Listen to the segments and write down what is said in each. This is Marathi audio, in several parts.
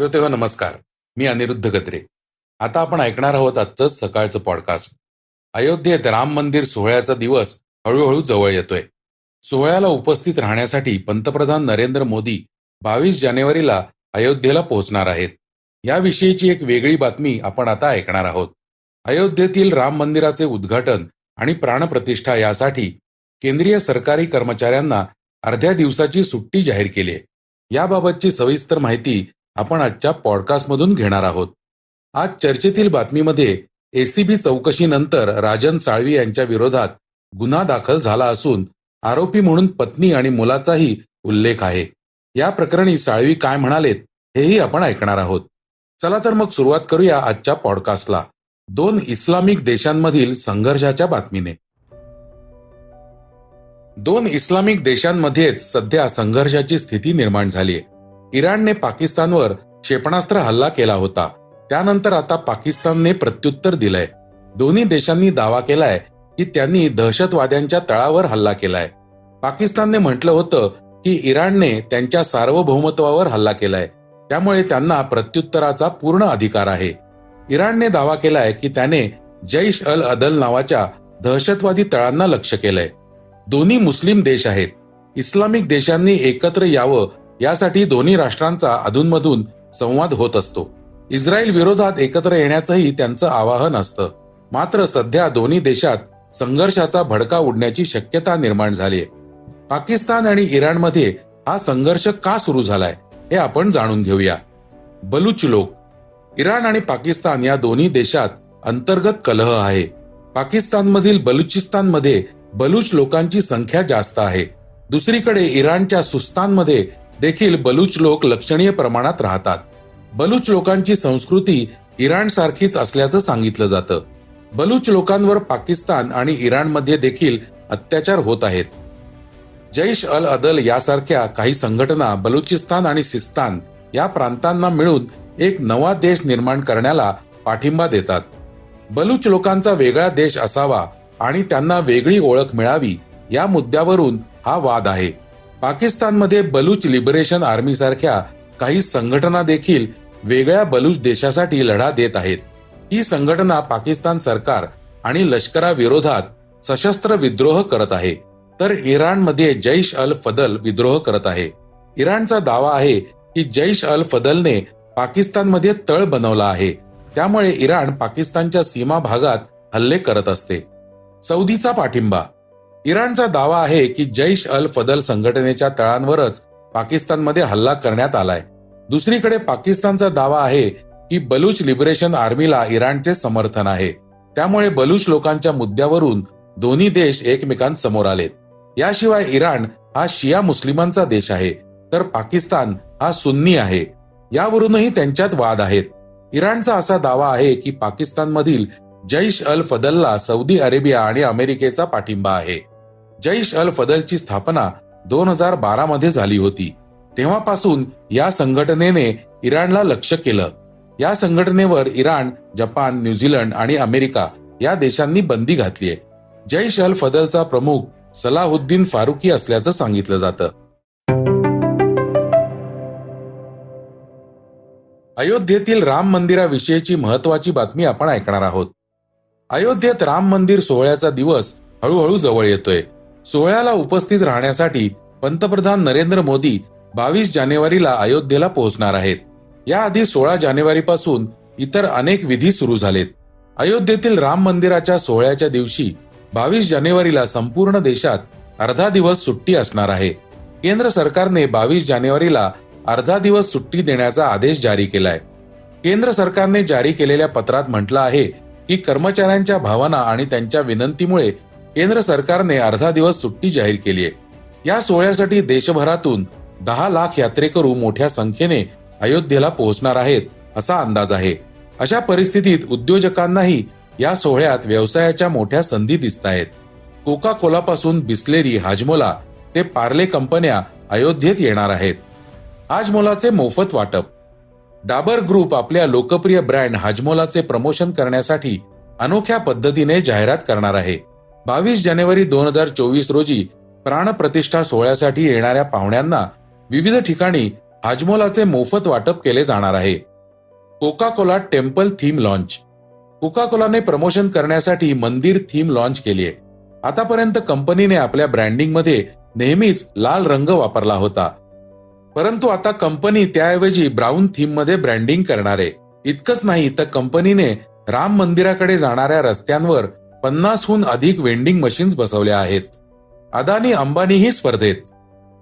श्रोते हो नमस्कार. मी अनिरुद्ध गत्रे आता आपण ऐकणार आहोत आजचं सकाळचं पॉडकास्ट अयोध्येत राम मंदिर सोहळ्याचा दिवस हळूहळू जवळ येतोय. सोहळ्याला उपस्थित राहण्यासाठी पंतप्रधान नरेंद्र मोदी बावीस जानेवारीला अयोध्येला पोहोचणार आहेत. याविषयीची एक वेगळी बातमी आपण आता ऐकणार आहोत. अयोध्येतील राम मंदिराचे उद्घाटन आणि प्राणप्रतिष्ठा यासाठी केंद्रीय सरकारी कर्मचाऱ्यांना अर्ध्या दिवसाची सुट्टी जाहीर केली आहे. याबाबतची सविस्तर माहिती आपण आजच्या पॉडकास्टमधून घेणार आहोत. आज चर्चेतील बातमीमध्ये एसीबी चौकशीनंतर राजन साळवी यांच्या विरोधात गुन्हा दाखल झाला असून आरोपी म्हणून पत्नी आणि मुलाचाही उल्लेख आहे. या प्रकरणी साळवी काय म्हणालेत हेही आपण ऐकणार आहोत. चला तर मग सुरुवात करूया आजच्या पॉडकास्टला. दोन इस्लामिक देशांमधील संघर्षाच्या बातमीने. दोन इस्लामिक देशांमध्येच सध्या संघर्षाची स्थिती निर्माण झालीय. इराणने पाकिस्तानवर क्षेपणास्त्र हल्ला केला होता. त्यानंतर आता पाकिस्तानने प्रत्युत्तर दिलंय. दोन्ही देशांनी दावा केलाय की त्यांनी दहशतवाद्यांच्या तळावर हल्ला केलाय. पाकिस्तानने म्हटलं होतं की इराणने त्यांच्या सार्वभौमत्वावर हल्ला केलाय. त्यामुळे त्यांना प्रत्युत्तराचा पूर्ण अधिकार आहे. इराणने दावा केलाय की त्याने जैश अल अदल नावाच्या दहशतवादी तळांना लक्ष केलंय. दोन्ही मुस्लिम देश आहेत. इस्लामिक देशांनी एकत्र यावं यासाठी दोन्ही राष्ट्रांचा अधूनमधून संवाद होत असतो. इस्रायल विरोधात एकत्र येण्याचंही त्यांचं आवाहन असतं. मात्र सध्या दोन्ही देशात संघर्षाचा भडका उडण्याची शक्यता निर्माण झालीय. पाकिस्तान आणि इराणमध्ये हा संघर्ष का सुरू झालाय हे आपण जाणून घेऊया. बलूच लोक. इराण आणि पाकिस्तान या दोन्ही देशात अंतर्गत कलह आहे. पाकिस्तानमधील बलुचिस्तानमध्ये बलूच लोकांची संख्या जास्त आहे. दुसरीकडे इराणच्या सुस्तानमध्ये देखील बलूच लोक लक्षणीय प्रमाणात राहतात. बलूच लोकांची संस्कृती इराण सारखीच असल्याचं सांगितलं जातं. बलूच लोकांवर पाकिस्तान आणि इराणमध्ये देखील अत्याचार होत आहेत. जैश अल अदल यासारख्या काही संघटना बलुचिस्तान आणि सिस्तान या प्रांतांना मिळून एक नवा देश निर्माण करण्याला पाठिंबा देतात. बलूच लोकांचा वेगळा देश असावा आणि त्यांना वेगळी ओळख मिळावी या मुद्द्यावरून हा वाद आहे. पाकिस्तानमध्ये बलूच लिबरेशन आर्मी सारख्या काही संघटना देखील वेगळ्या बलूच देशासाठी लढा देत आहेत. ही संघटना पाकिस्तान सरकार आणि लष्कराविरोधात सशस्त्र विद्रोह करत आहे. तर इराणमध्ये जैश अल फदल विद्रोह करत आहे. इराणचा दावा आहे की जैश अल फदलने पाकिस्तानमध्ये तळ बनवला आहे. त्यामुळे इराण पाकिस्तानच्या सीमा भागात हल्ले करत असते. सौदीचा पाठिंबा इराणचा दावा आहे की जैश अल फदल संघटनेच्या तळांवरच पाकिस्तानमध्ये हल्ला करण्यात आलाय. दुसरीकडे पाकिस्तानचा दावा आहे की बलूच लिबरेशन आर्मीला इराणचे समर्थन आहे. त्यामुळे बलूच लोकांच्या मुद्द्यावरून दोन्ही देश एकमेकांसमोर आलेत. याशिवाय इराण हा शिया मुस्लिमांचा देश आहे तर पाकिस्तान हा सुन्नी आहे. यावरूनही त्यांच्यात वाद आहेत. इराणचा असा दावा आहे की पाकिस्तानमधील जैश अल फदलला सौदी अरेबिया आणि अमेरिकेचा पाठिंबा आहे. जैश अल फदलची स्थापना दोन हजार बारा मध्ये झाली होती. तेव्हापासून या संघटनेने इराणला लक्ष केलं. या संघटनेवर इराण जपान न्यूझीलंड आणि अमेरिका या देशांनी बंदी घातलीय. जैश अल फदलचा प्रमुख सलाहुद्दीन फारुकी असल्याचं सांगितलं जातं. अयोध्येतील राम मंदिराविषयीची महत्वाची बातमी आपण ऐकणार आहोत. अयोध्येत राम मंदिर सोहळ्याचा दिवस हळूहळू जवळ येतोय. सोहळ्याला उपस्थित राहण्यासाठी पंतप्रधान नरेंद्र मोदी बावीस जानेवारीला अयोध्येला पोहोचणार आहेत. याआधी सोळा जानेवारी पासून इतर अनेक विधी सुरू झालेत. अयोध्येतील राम मंदिराच्या सोहळ्याच्या दिवशी बावीस जानेवारीला संपूर्ण देशात अर्धा दिवस सुट्टी असणार आहे. केंद्र सरकारने बावीस जानेवारीला अर्धा दिवस सुट्टी देण्याचा आदेश जारी केलाय. केंद्र सरकारने जारी केलेल्या पत्रात म्हटलं आहे की कर्मचाऱ्यांच्या भावना आणि त्यांच्या विनंतीमुळे केंद्र सरकारने अर्धा दिवस सुट्टी जाहीर केली आहे. या सोहळ्यासाठी देशभरातून दहा लाख यात्रेकरू मोठ्या संख्येने अयोध्येला पोहोचणार आहेत असा अंदाज आहे. अशा परिस्थितीत उद्योजकांनाही या सोहळ्यात व्यवसायाच्या मोठ्या संधी दिसत आहेत. कोका कोलापासून बिस्लेरी हाजमोला ते पार्ले कंपन्या अयोध्येत येणार आहेत. हाजमोलाचे मोफत वाटप. डाबर ग्रुप आपल्या लोकप्रिय ब्रँड हाजमोलाचे प्रमोशन करण्यासाठी अनोख्या पद्धतीने जाहिरात करणार आहे. बावीस जानेवारी दोन हजार चोवीस रोजी प्राणप्रतिष्ठा सोहळ्यासाठी येणाऱ्या पाहुण्यांना विविध ठिकाणी हाजमोलाचे मोफत वाटप केले जाणार आहे. Coca Cola temple theme launch. Coca कोलाने promotion करण्यासाठी मंदिर थीम लॉन्च केली आहे. आतापर्यंत कंपनीने आपल्या ब्रँडिंगमध्ये नेहमीच लाल रंग वापरला होता. परंतु आता कंपनी त्याऐवजी ब्राऊन थीममध्ये ब्रँडिंग करणार आहे. इतकंच नाही तर कंपनीने राम मंदिराकडे जाणाऱ्या रस्त्यांवर पन्नासहून अधिक वेंडिंग मशीन्स बसवल्या आहेत. अदानी अंबानीही स्पर्धेत.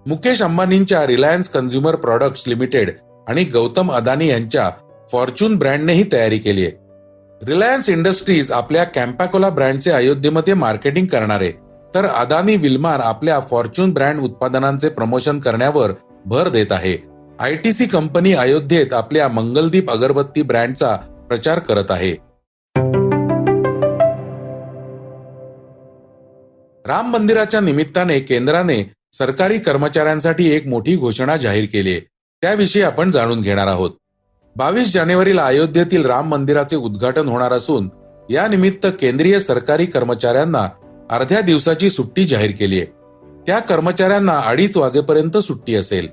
मुकेश अंबानींच्या रिलायन्स कन्झ्युमर प्रॉडक्ट्स लिमिटेड आणि गौतम अदानी यांच्या फॉर्च्यून ब्रँडनेही तयारी केली आहे. रिलायन्स इंडस्ट्रीज आपल्या कॅम्पॅकोला ब्रँडचे अयोध्येमध्ये मार्केटिंग करणार. आहे तर अदानी विल्मार आपल्या फॉर्च्यून ब्रँड उत्पादनांचे प्रमोशन करण्यावर भर देत आहे. आयटीसी कंपनी अयोध्येत आपल्या मंगलदीप अगरबत्ती ब्रँडचा प्रचार करत आहे. राम मंदिराच्या निमित्ताने केंद्राने सरकारी कर्मचाऱ्यांसाठी एक मोठी घोषणा जाहीर केली आहे. त्याविषयी आपण जाणून घेणार आहोत. बावीस जानेवारीला अयोध्येतील राम मंदिराचे उद्घाटन होणार असून या निमित्त केंद्रीय सरकारी कर्मचाऱ्यांना अर्ध्या दिवसाची सुट्टी जाहीर केली आहे. त्या कर्मचाऱ्यांना अडीच वाजेपर्यंत सुट्टी असेल.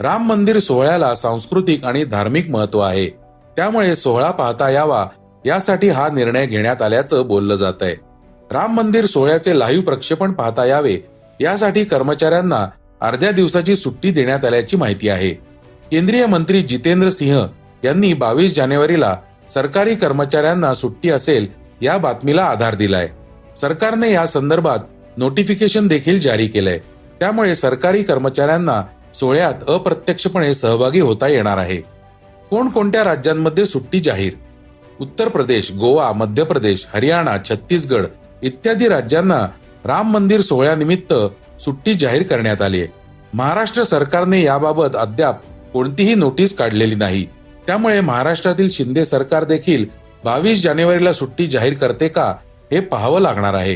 राम मंदिर सोहळ्याला सांस्कृतिक आणि धार्मिक महत्त्व आहे. त्यामुळे सोहळा पाहता यावा यासाठी हा निर्णय घेण्यात आल्याचं बोललं जात आहे राम मंदिर सोहळ्याचे लाईव्ह प्रक्षेपण पाहता यावे यासाठी कर्मचाऱ्यांना अर्ध्या दिवसाची सुट्टी देण्यात आल्याची माहिती आहे. केंद्रीय मंत्री जितेंद्र सिंह यांनी बावीस जानेवारीला सरकारी कर्मचाऱ्यांना सुट्टी असेल या बातमीला आधार दिलाय. सरकारने या संदर्भात नोटिफिकेशन देखील जारी केलंय. त्यामुळे सरकारी कर्मचाऱ्यांना सोहळ्यात अप्रत्यक्षपणे सहभागी होता येणार आहे. कोणकोणत्या राज्यांमध्ये सुट्टी जाहीर? उत्तर प्रदेश गोवा मध्य प्रदेश हरियाणा छत्तीसगड इत्यादी राज्यांना राम मंदिर सोहळ्यानिमित्त सुट्टी जाहीर करण्यात आली आहे. महाराष्ट्र सरकारने याबाबत अद्याप कोणतीही नोटीस काढलेली नाही. त्यामुळे महाराष्ट्रातील शिंदे सरकार देखील बावीस जानेवारीला सुट्टी जाहीर करते का हे पाहावं लागणार आहे.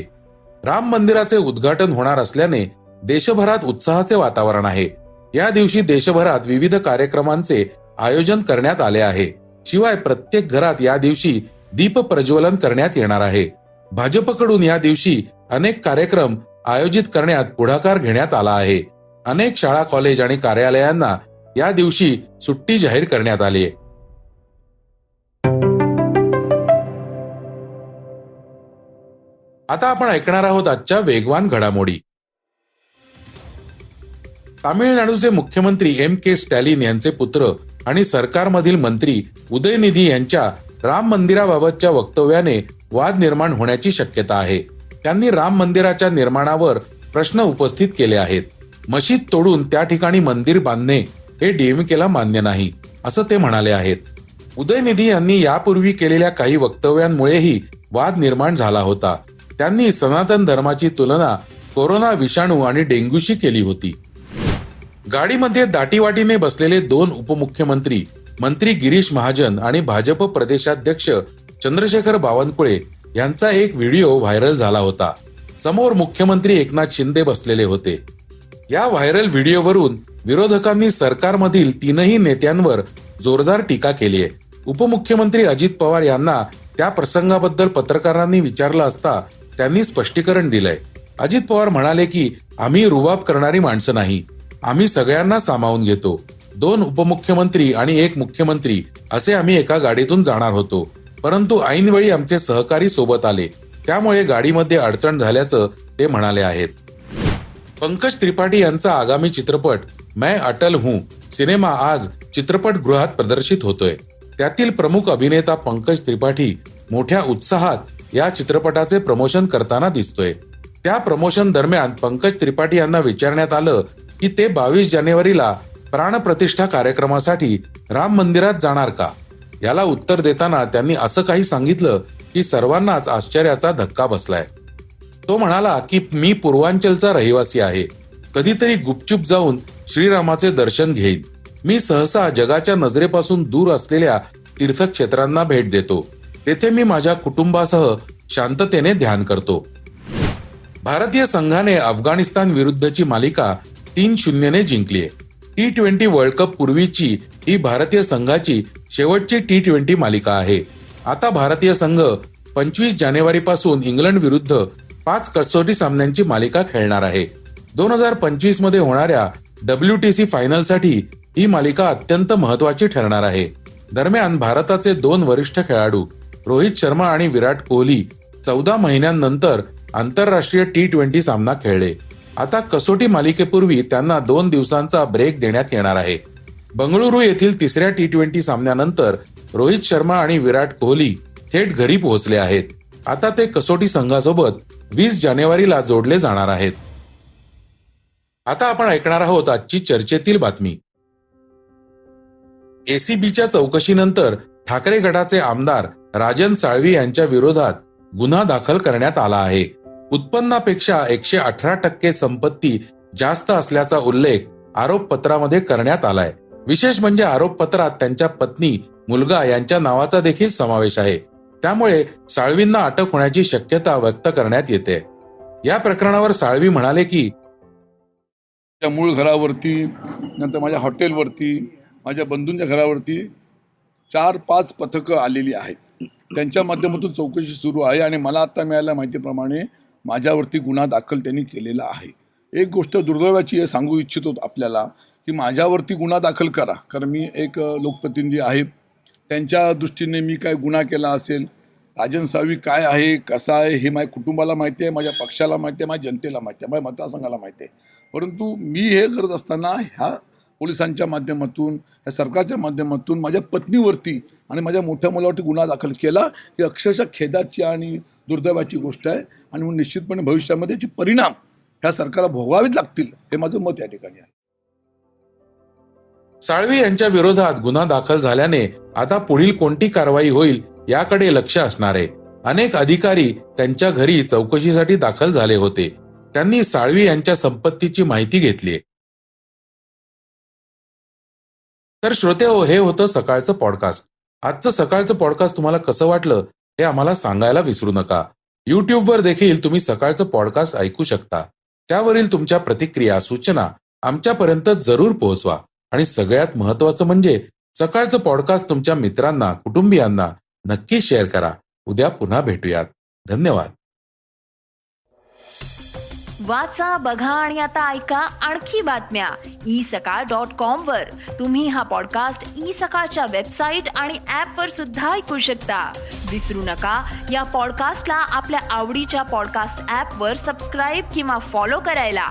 राम मंदिराचे उद्घाटन होणार असल्याने देशभरात उत्साहाचे वातावरण आहे. या दिवशी देशभरात विविध कार्यक्रमांचे आयोजन करण्यात आले आहे. शिवाय प्रत्येक घरात या दिवशी दीप प्रज्वलन करण्यात येणार आहे. भाजपकडून या दिवशी अनेक कार्यक्रम आयोजित करण्यात पुढाकार घेण्यात आला आहे. अनेक शाळा कॉलेज आणि कार्यालयांना या दिवशी सुट्टी जाहीर करण्यात आली आहे. आता आपण ऐकणार आहोत आजच्या वेगवान घडामोडी. तामिळनाडूचे मुख्यमंत्री एम के स्टॅलिन यांचे पुत्र आणि सरकारमधील मंत्री उदयनिधी यांच्या राम मंदिराबाबतच्या वक्तव्याने वाद निर्माण होण्याची शक्यता आहे. त्यांनी राम मंदिराच्या निर्माणावर प्रश्न उपस्थित केले आहेत. मशीद तोडून त्या ठिकाणी मंदिर बांधणे हे डीएमकेला मान्य नाही असं ते म्हणाले आहेत. उदयनिधी यांनी यापूर्वी केलेल्या काही वक्तव्यांमुळेही वाद निर्माण झाला होता. त्यांनी सनातन धर्माची तुलना कोरोना विषाणू आणि डेंग्यूशी केली होती. गाडीमध्ये दाटीवाटीने बसलेले दोन उपमुख्यमंत्री मंत्री गिरीश महाजन आणि भाजप प्रदेशाध्यक्ष चंद्रशेखर बावनकुळे यांचा एक व्हिडिओ व्हायरल झाला होता. समोर मुख्यमंत्री एकनाथ शिंदे बसलेले होते. या व्हायरल व्हिडिओवरून विरोधकांनी सरकारमधील तीनही नेत्यांवर जोरदार टीका केली आहे. उपमुख्यमंत्री अजित पवार यांना त्या प्रसंगाबद्दल पत्रकारांनी विचारलं असता त्यांनी स्पष्टीकरण दिलंय. अजित पवार म्हणाले की आम्ही रुबाब करणारी माणसं नाही. आम्ही सगळ्यांना सामावून घेतो. दोन उपमुख्यमंत्री आणि एक मुख्यमंत्री असे आम्ही एका गाडीतून जाणार होतो. परंतु ऐनवेळी आमचे सहकारी सोबत आले. त्यामुळे गाडीमध्ये अडचण झाल्याचं ते म्हणाले आहेत. पंकज त्रिपाठी यांचा आगामी चित्रपट मैं अटल हूं. सिनेमा आज चित्रपटगृहात प्रदर्शित होतोय. त्यातील प्रमुख अभिनेता पंकज त्रिपाठी मोठ्या उत्साहात या चित्रपटाचे प्रमोशन करताना दिसतोय. त्या प्रमोशन दरम्यान पंकज त्रिपाठी यांना विचारण्यात आलं की ते बावीस जानेवारीला प्राणप्रतिष्ठा कार्यक्रमासाठी राम मंदिरात जाणार का? याला उत्तर देताना त्यांनी असं काही सांगितलं की सर्वांनाच आश्चर्याचा धक्का बसलाय. तो म्हणाला की मी पूर्वांचलचा रहिवासी आहे. कधीतरी गुपचूप जाऊन श्रीरामाचे दर्शन घेईन. मी सहसा जगाच्या नजरेपासून दूर असलेल्या तीर्थक्षेत्रांना भेट देतो. तेथे मी माझ्या कुटुंबासह शांततेने ध्यान करतो. भारतीय संघाने अफगाणिस्तान विरुद्धची मालिका तीन शून्यने जिंकली आहे टी ट्वेंटी वर्ल्ड कप पूर्वीची ही भारतीय संघाची शेवटची टी ट्वेंटी मालिका आहे. आता भारतीय संघ पंचवीस जानेवारी पासून इंग्लंड विरुद्ध पाच कसोटी सामन्यांची मालिका खेळणार आहे. दोन हजार पंचवीसमध्ये होणाऱ्या डब्ल्यू टी सी फायनलसाठी ही मालिका अत्यंत महत्वाची ठरणार आहे. दरम्यान भारताचे दोन वरिष्ठ खेळाडू रोहित शर्मा आणि विराट कोहली चौदा महिन्यांनंतर आंतरराष्ट्रीय टी ट्वेंटी सामना खेळले. आता कसोटी मालिकेपूर्वी त्यांना दोन दिवसांचा ब्रेक देण्यात येणार आहे. बंगळुरू येथील तिसऱ्या टी ट्वेंटी सामन्यानंतर रोहित शर्मा आणि विराट कोहली थेट घरी पोहोचले आहेत. आता ते कसोटी संघासोबत वीस जानेवारीला जोडले जाणार आहेत. आता आपण ऐकणार आहोत आजची चर्चेतील बातमी. एसीबीच्या चौकशीनंतर ठाकरे गटाचे आमदार राजन साळवी यांच्या विरोधात गुन्हा दाखल करण्यात आला आहे. उत्पन्नापेक्षा एकशे अठरा टक्के संपत्ती जास्त असल्याचा उल्लेख आरोपपत्रामध्ये करण्यात आलाय. विशेष म्हणजे आरोपपत्रात त्यांच्या पत्नी मुलगा यांच्या नावाचा देखील समावेश आहे. त्यामुळे साळवींना अटक होण्याची शक्यता व्यक्त करण्यात येते. या प्रकरणावर साळवी म्हणाले की त्या मूळ घरावरती नंतर माझ्या हॉटेलवरती माझ्या बंधूंच्या घरावरती चार पाच पथकं आलेली आहेत. त्यांच्या माध्यमातून चौकशी सुरू आहे आणि मला आत्ता मिळाल्या माहितीप्रमाणे माझ्यावरती गुन्हा दाखल त्यांनी केलेला आहे. एक गोष्ट दुर्दैवाची सांगू इच्छितो आपल्याला. की माझ्यावरती गुन्हा दाखल करा. कारण मी एक लोकप्रतिनिधी आहे. त्यांच्या दृष्टीने मी काय गुन्हा केला असेल राजन सावी काय आहे कसा आहे हे माझ्या कुटुंबाला माहिती आहे माझ्या पक्षाला माहिती आहे माझ्या जनतेला माहिती आहे माझ्या मतदारसंघाला माहिती आहे. परंतु मी हे करत असताना ह्या पोलिसांच्या माध्यमातून ह्या सरकारच्या माध्यमातून माझ्या पत्नीवरती आणि माझ्या मोठ्या मुलावरती गुन्हा दाखल केला ही अक्षरशः खेदाची आणि दुर्दैवाची गोष्ट आहे. आणि म्हणून निश्चितपणे भविष्यामध्ये याचे परिणाम ह्या सरकारला भोगावेच लागतील हे माझं मत या ठिकाणी आहे. साळवी यांच्या विरोधात गुन्हा दाखल झाल्याने आता पुढील कोणती कारवाई होईल याकडे लक्ष असणार आहे. अनेक अधिकारी त्यांच्या घरी चौकशीसाठी दाखल झाले होते. त्यांनी साळवी यांच्या संपत्तीची माहिती घेतली. तर श्रोते हो हे होतं सकाळचं पॉडकास्ट आजचं सकाळचं पॉडकास्ट तुम्हाला कसं वाटलं हे आम्हाला सांगायला विसरू नका. युट्यूबवर देखील तुम्ही सकाळचं पॉडकास्ट ऐकू शकता. त्यावरील तुमच्या प्रतिक्रिया सूचना आमच्यापर्यंत जरूर पोहोचवा. आणि सगळ्यात महत्वाचं म्हणजे सकाळचं पॉडकास्ट तुमच्या मित्रांना कुटुंबियांना नक्की शेअर करा. उद्या पुन्हा भेटूयात. धन्यवाद. वाचा बघा आणि आता ऐका आणखी बातम्या. ई सकाळ डॉट कॉम वर. तुम्ही हा पॉडकास्ट ई सकाळच्या वेबसाईट आणि ऍप वर सुद्धा ऐकू शकता. विसरू नका या पॉडकास्टला आपल्या आवडीच्या पॉडकास्ट ऍप वर सबस्क्राईब किंवा फॉलो करायला.